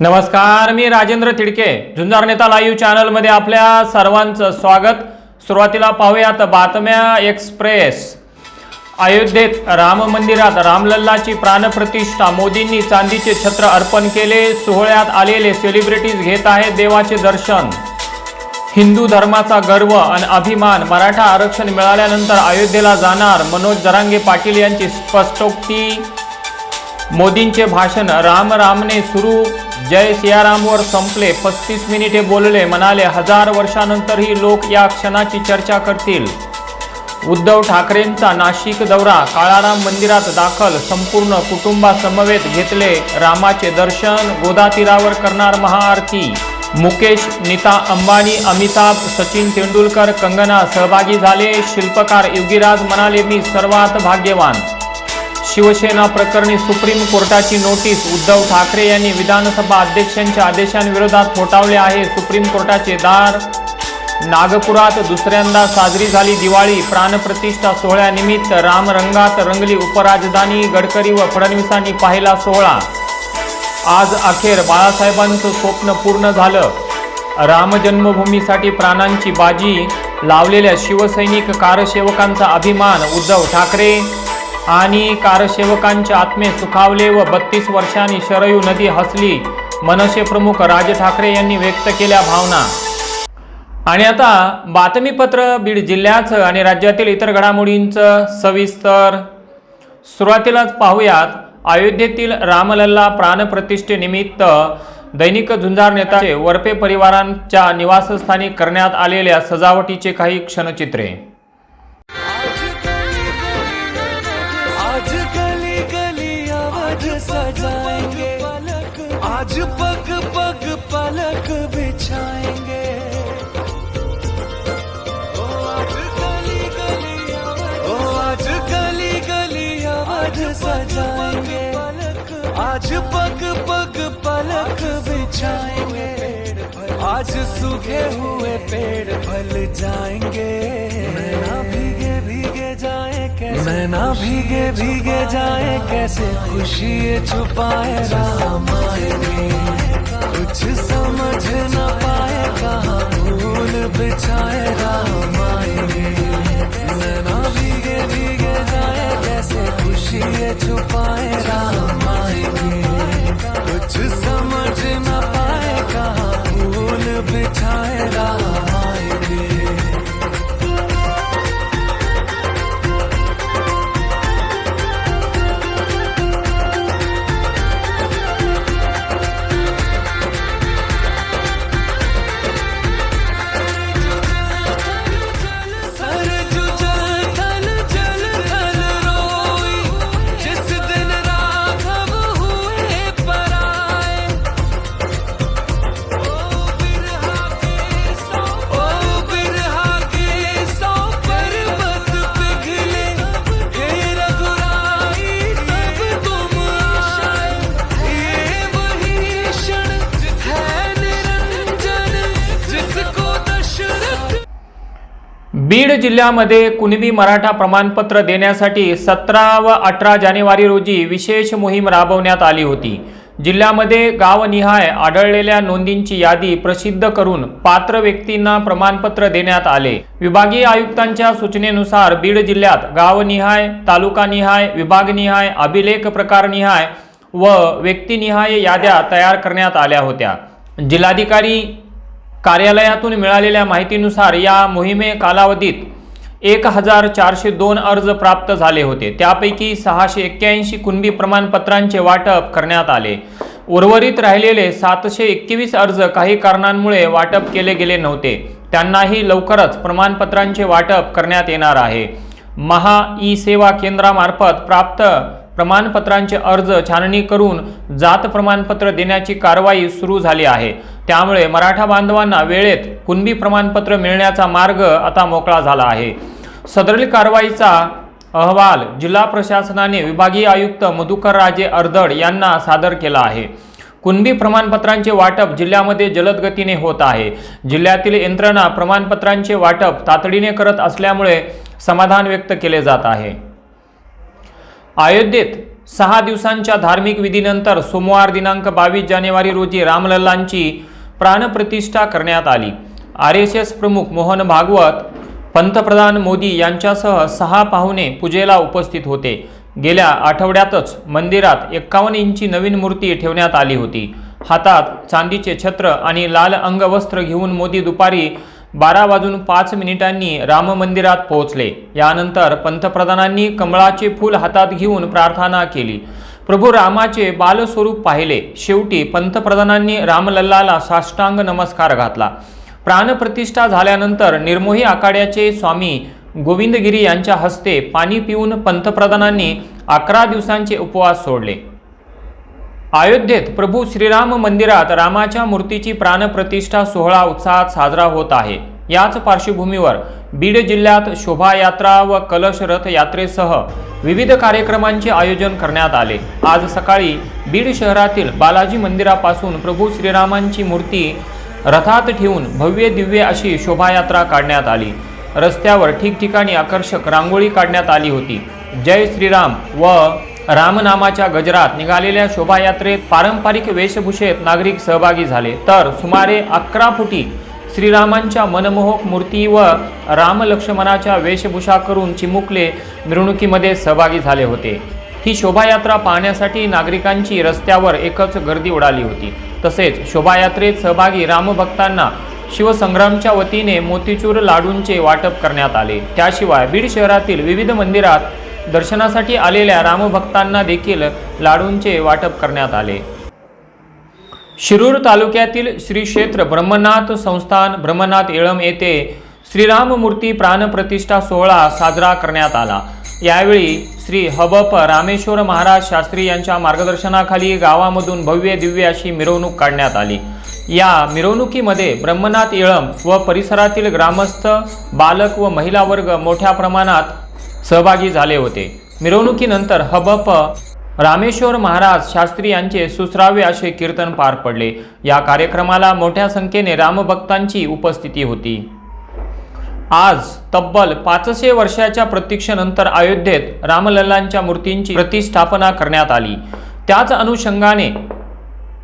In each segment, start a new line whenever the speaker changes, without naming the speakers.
नमस्कार मी राजेंद्र तिडके. झुंजार नेता लाईव्ह चॅनलमध्ये आपल्या सर्वांचं स्वागत. सुरुवातीला पाहूयात बातम्या एक्सप्रेस. अयोध्येत राम मंदिरात रामलल्लाची प्राणप्रतिष्ठा मोदींनी चांदीचे छत्र अर्पण केले सोहळ्यात आलेले सेलिब्रिटीज घेत आहेत देवाचे दर्शन. हिंदू धर्माचा गर्व आणि अभिमान मराठा आरक्षण मिळाल्यानंतर अयोध्येला जाणार मनोज जरांगे पाटील यांची स्पष्टोक्ती. मोदींचे भाषण राम रामने सुरू जय सियारामवर संपले. पस्तीस मिनिटे बोलले. म्हणाले हजार वर्षानंतरही लोक या क्षणाची चर्चा करतील. उद्धव ठाकरेंचा नाशिक दौरा. काळाराम मंदिरात दाखल. संपूर्ण कुटुंबासमवेत घेतले रामाचे दर्शन. गोदातीरावर करणार महाआरती. मुकेश नीता अंबानी अमिताभ सचिन तेंडुलकर कंगना सहभागी झाले. शिल्पकार युगीराज म्हणाले मी सर्वात भाग्यवान. शिवसेना प्रकरणी सुप्रीम कोर्टाची नोटीस. उद्धव ठाकरे यांनी विधानसभा अध्यक्षांच्या आदेशांविरोधात फोटावले आहे. सुप्रीम कोर्टाचे दार नागपुरात दुसऱ्यांदा साजरी झाली दिवाळी. प्राणप्रतिष्ठा सोहळ्यानिमित्त रामरंगात रंगली उपराजधानी गडकरी व फडणवीसांनी पाहिला सोहळा. आज अखेर बाळासाहेबांचं स्वप्न पूर्ण झालं. रामजन्मभूमीसाठी प्राणांची बाजी लावलेल्या शिवसैनिक कारसेवकांचा अभिमान. उद्धव ठाकरे आणि कारसेवकांचे आत्मे सुखावले व बत्तीस वर्षांनी शरयू नदी हसली मनसे प्रमुख राज ठाकरे यांनी व्यक्त केल्या भावना. आणि आता बातमीपत्र बीड जिल्ह्याचं आणि राज्यातील इतर घडामोडींचं सविस्तर सुरुवातीलाच पाहूयात. अयोध्येतील रामलल्ला प्राणप्रतिष्ठेनिमित्त दैनिक झुंजार नेताचे वरपे परिवारांच्या निवासस्थानी करण्यात आलेल्या सजावटीचे काही क्षणचित्रे.
आज पग पग पलक बिछाएँगे आज सूखे हुए पेड़ फल जाएँगे। नैना भीगे भीगे जाए कैसे नैना भीगे भीगे जाए कैसे खुशी ये छुपाए राम? आएँगे कुछ समझ न पाए कहाँ फूल बिछाए राम आएँगे नैना भीगे भीगे जाए कैसे खुशी ये छुपाए राम?
बीड जिल्ह्यामध्ये कुणबी मराठा प्रमाणपत्र देण्यासाठी सतरा व अठरा जानेवारी रोजी विशेष मोहीम राबवण्यात आली होती. जिल्ह्यामध्ये गावनिहाय आढळलेल्या नोंदींची यादी प्रसिद्ध करून पात्र व्यक्तींना प्रमाणपत्र देण्यात आले. विभागीय आयुक्तांच्या सूचनेनुसार बीड जिल्ह्यात गावनिहाय तालुकानिहाय विभागनिहाय अभिलेख प्रकारनिहाय व व्यक्तिनिहाय याद्या तयार करण्यात आल्या होत्या. जिल्हाधिकारी कार्यालयातून मिळालेल्या माहितीनुसार या मोहिमे कालावधीत एक हजार चारशे दोन अर्ज प्राप्त झाले होते. त्यापैकी सहाशे एक्क्याऐंशी कुणबी प्रमाणपत्रांचे वाटप करण्यात आले. उर्वरित राहिलेले सातशे एकवीस अर्ज काही कारणांमुळे वाटप केले गेले नव्हते. त्यांनाही लवकरच प्रमाणपत्रांचे वाटप करण्यात येणार आहे. महा ई सेवा केंद्रामार्फत प्राप्त प्रमाणपत्रांचे अर्ज छाननी करून जात प्रमाणपत्र देण्याची कारवाई सुरू झाली आहे. त्यामुळे मराठा बांधवांना वेळेत कुणबी प्रमाणपत्र मिळण्याचा मार्ग आता मोकळा झाला आहे. सदरील कारवाईचा अहवाल जिल्हा प्रशासनाने विभागीय आयुक्त मधुकर राजे अर्दड यांना सादर केला आहे. कुणबी प्रमाणपत्रांचे वाटप जिल्ह्यामध्ये जलद गतीने होत आहे. जिल्ह्यातील यंत्रणा प्रमाणपत्रांचे वाटप तातडीने करत असल्यामुळे समाधान व्यक्त केले जात आहे. अयोध्येत सहा दिवसांच्या धार्मिक विधीनंतर सोमवार दिनांक बावीस जानेवारी रोजी रामलल्लांची प्राणप्रतिष्ठा करण्यात आली. आर एस एस प्रमुख मोहन भागवत पंतप्रधान मोदी यांच्यासह सहा पाहुणे पूजेला उपस्थित होते. गेल्या आठवड्यातच मंदिरात एक्कावन्न इंची नवीन मूर्ती ठेवण्यात आली होती. हातात चांदीचे छत्र आणि लाल अंगवस्त्र घेऊन मोदी दुपारी बारा वाजून पाच मिनिटांनी राम मंदिरात पोहोचले. यानंतर पंतप्रधानांनी कमळाचे फूल हातात घेऊन प्रार्थना केली. प्रभू रामाचे बालस्वरूप पाहिले. शेवटी पंतप्रधानांनी रामलल्लाला साष्टांग नमस्कार घातला. प्राणप्रतिष्ठा झाल्यानंतर निर्मोही आखाड्याचे स्वामी गोविंदगिरी यांच्या हस्ते पाणी पिऊन पंतप्रधानांनी अकरा दिवसांचे उपवास सोडले. अयोध्येत प्रभू श्रीराम मंदिरात रामाच्या मूर्तीची प्राणप्रतिष्ठा सोहळा उत्साहात साजरा होत आहे. याच पार्श्वभूमीवर बीड जिल्ह्यात शोभायात्रा व कलश रथ यात्रेसह विविध कार्यक्रमांचे आयोजन करण्यात आले. आज सकाळी बीड शहरातील बालाजी मंदिरापासून प्रभू श्रीरामांची मूर्ती रथात ठेवून भव्य दिव्य अशी शोभायात्रा काढण्यात आली. रस्त्यावर ठिकठिकाणी आकर्षक रांगोळी काढण्यात आली होती. जय श्रीराम व रामनामाच्या गजरात निघालेल्या शोभायात्रेत पारंपरिक वेशभूषेत नागरिक सहभागी झाले. तर सुमारे अकरा फुटी श्रीरामांच्या मनमोहक मूर्ती व राम लक्ष्मणाच्या वेशभूषा करून चिमुकले मिरवणुकीमध्ये सहभागी झाले होते. ही शोभायात्रा पाहण्यासाठी नागरिकांची रस्त्यावर एकच गर्दी उडाली होती. तसेच शोभायात्रेत सहभागी रामभक्तांना शिवसंग्रामच्या वतीने मोतीचूर लाडूंचे वाटप करण्यात आले. त्याशिवाय बीड शहरातील विविध मंदिरात दर्शनासाठी आलेल्या रामभक्तांना देखील लाडूंचे वाटप करण्यात आले. शिरूर तालुक्यातील श्री क्षेत्र ब्रह्मनाथ संस्थान ब्रह्मनाथ येळम येथे श्रीराममूर्ती प्राणप्रतिष्ठा सोहळा साजरा करण्यात आला. यावेळी श्री हबप रामेश्वर महाराज शास्त्री यांच्या मार्गदर्शनाखाली गावामधून भव्य दिव्य अशी मिरवणूक काढण्यात आली. या मिरवणुकीमध्ये ब्रह्मनाथ येळम व परिसरातील ग्रामस्थ बालक व महिला वर्ग मोठ्या प्रमाणात सहभागी झाले होते. मिरवणुकीनंतर हबप रामेश्वर महाराज शास्त्री यांचे सुसरावे असे कीर्तन पार पडले. या कार्यक्रमाला मोठ्या संख्येने रामभक्तांची उपस्थिती होती. आज तब्बल पाचशे वर्षाच्या प्रतीक्षेनंतर अयोध्येत रामलल्लांच्या मूर्तींची प्रतिष्ठापना करण्यात आली. त्याच अनुषंगाने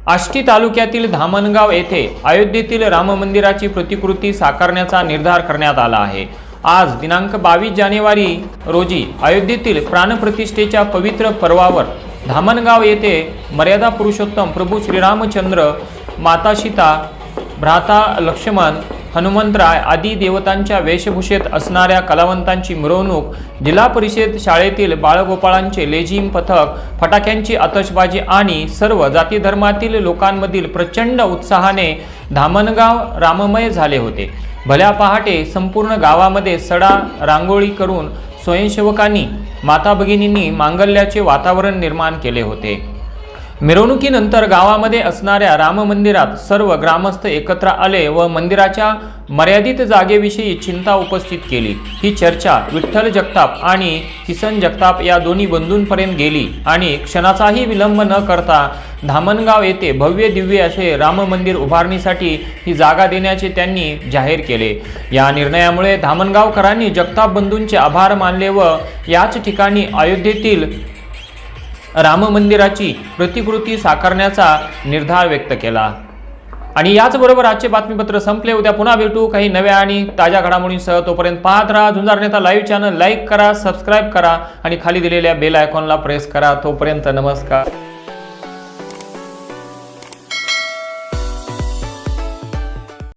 आष्टी तालुक्यातील धामणगाव येथे अयोध्येतील राम मंदिराची प्रतिकृती साकारण्याचा निर्धार करण्यात आला आहे. आज दिनांक बावीस जानेवारी रोजी अयोध्येतील प्राणप्रतिष्ठेच्या पवित्र पर्वावर धामणगाव येथे मर्यादा पुरुषोत्तम प्रभू श्रीरामचंद्र माता सीता भ्राता लक्ष्मण हनुमंतराय आदी देवतांच्या वेशभूषेत असणाऱ्या कलावंतांची मिरवणूक जिल्हा परिषद शाळेतील बाळगोपाळांचे लेझिम पथक फटाक्यांची आतषबाजी आणि सर्व जाती धर्मातील लोकांमधील प्रचंड उत्साहाने धामणगाव राममय झाले होते. भल्या पहाटे संपूर्ण गावामध्ये सडा रांगोळी करून स्वयंसेवकांनी माता भगिनींनी मांगल्याचे वातावरण निर्माण केले होते. मिरवणुकीनंतर गावामध्ये असणाऱ्या राम मंदिरात सर्व ग्रामस्थ एकत्र आले व मंदिराच्या मर्यादित जागेविषयी चिंता उपस्थित केली. ही चर्चा विठ्ठल जगताप आणि किसन जगताप या दोन्ही बंधूंपर्यंत गेली आणि क्षणाचाही विलंब न करता धामणगाव येथे भव्य दिव्य असे राम मंदिर उभारणीसाठी ही जागा देण्याचे त्यांनी जाहीर केले. या निर्णयामुळे धामणगावकरांनी जगताप बंधूंचे आभार मानले व याच ठिकाणी अयोध्येतील राम मंदिराची प्रतिकृती साकारण्याचा निर्धार व्यक्त केला. आणि याचबरोबर आजचे बातमीपत्र संपले. उद्या पुन्हा भेटू. काही नव्या आणि ताज्या घडामोडींसह तोपर्यंत पाहत राहा. झुंजार नेता लाईव्ह चॅनल लाईक करा सबस्क्राईब करा आणि खाली दिलेल्या बेल आयकॉनला प्रेस करा. तोपर्यंत नमस्कार.